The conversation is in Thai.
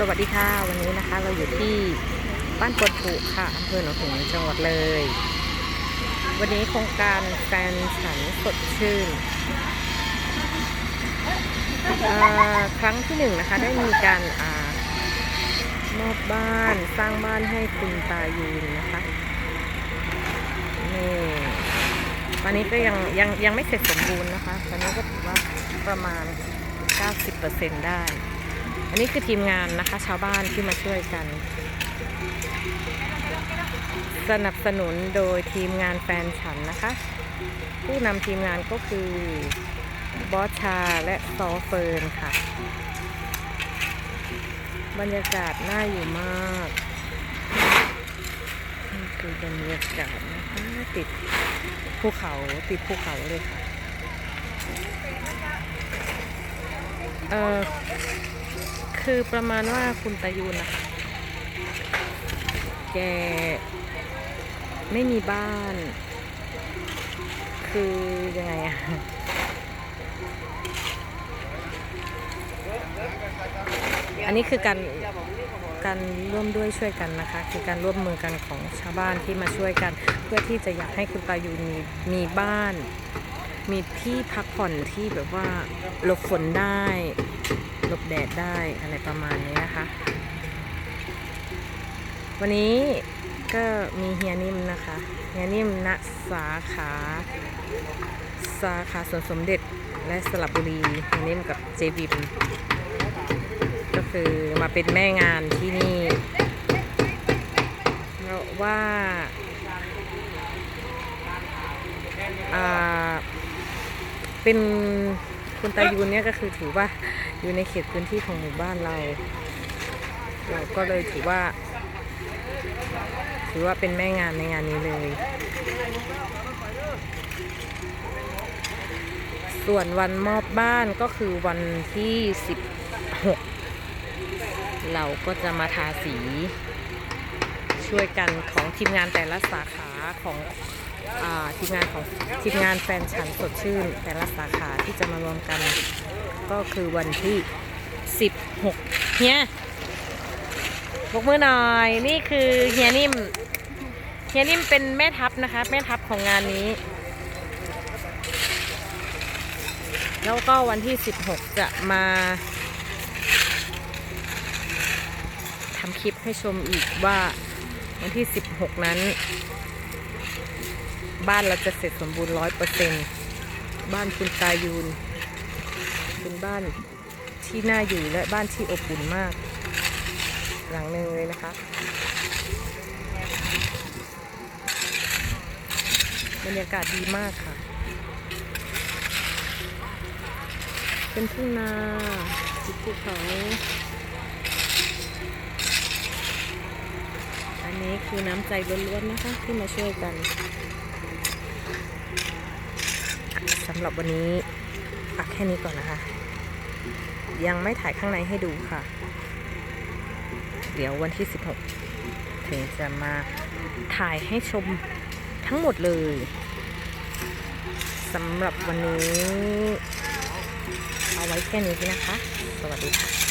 สวัสดีค่ะวันนี้นะคะเราอยู่ที่บ้านปดผูค่ะอำเภอหนองหงจังหวัดเลย วันนี้โครงการแฟนฉันสดชื่นครั้งที่หนึ่งนะคะได้มีการอมอบบ้านสร้างบ้านให้คุณตายูนนะคะนี่ตอนนี้ก็ยังยังยังไม่เสร็จสมบูรณ์นะคะตอนนี้ก็ถือว่าประมาณ 90%ได้ อันนี้คือทีมงานนะคะ ชาวบ้านที่มาช่วยกัน สนับสนุนโดยทีมงานแฟนฉันนะคะ ผู้นำทีมงานก็คือบอสชาและซอเฟิร์นค่ะ บรรยากาศน่าอยู่มากนี่คือบรรยากาศนะคะติดภูเขาติดภูเขาเลยค่ะ เออ คือประมาณว่าคุณตายูนนะคะแกไม่มีบ้าน คือยังไงอะอันนี้คือการการร่วมด้วยช่วยกันนะคะ คือการร่วมมือกันของชาวบ้านที่มาช่วยกัน เพื่อที่จะอยากให้คุณตายูนมีมีบ้าน มีที่พักผ่อนที่แบบว่าหลบฝนได้ หลบแดดได้อะไรประมาณนี้นะคะ วันนี้ก็มีเฮียนิ่มนะคะเฮียนิ่มณสาขาสาขาสวนสมเด็จและสระบุรีเฮียนิ่มกับเจบิมก็คือมาเป็นแม่งานที่นี่เพราะว่าอ่าเป็น คุณตายูนเนี่ยก็คือถือว่าอยู่ในเขตพื้นที่ของหมู่บ้านเรา เราก็เลยถือว่า ถือว่าเป็นแม่งานในงานนี้เลย ส่วนวันมอบบ้านก็คือวันที่ 16 เราก็จะมาทาสีช่วยกันของทีมงานแต่ละสาขาของ ทีมงานของทีมงานแฟนฉันสดชื่น แต่ละสาขาที่จะมารวมกันก็คือวันที่ 16เฮียบกมือหน่อยนี่คือเฮียนิ่มเฮียนิ่มเป็นแม่ทัพนะคะ แม่ทัพของงานนี้ แล้วก็วันที่ 16 จะมาทำคลิปให้ชมอีกว่าวันที่ 16 นั้น บ้านเราจะเสร็จสมบูรณ์ร้อยเปอร์เซ็นบ้านคุณตายูน เป็นบ้านที่น่าอยู่และบ้านที่อบอุ่นมาก หลังหนึ่งเลยนะคะ บรรยากาศดีมากค่ะ เป็นทุ่งนาติดภูเขาอันนี้คือน้ำใจล้วนๆนะคะที่มาช่วยกันำหรับวันนี้อักแค่นี้ก่อนนะคะ ยังไม่ถ่ายข้างในให้ดูค่ะ เดี๋ยววันที่ 16 ถึงจะมาถ่ายให้ชมทั้งหมดเลยสำหรับวันนี้ เอาไว้แค่นี้นะคะ สวัสดีค่ะ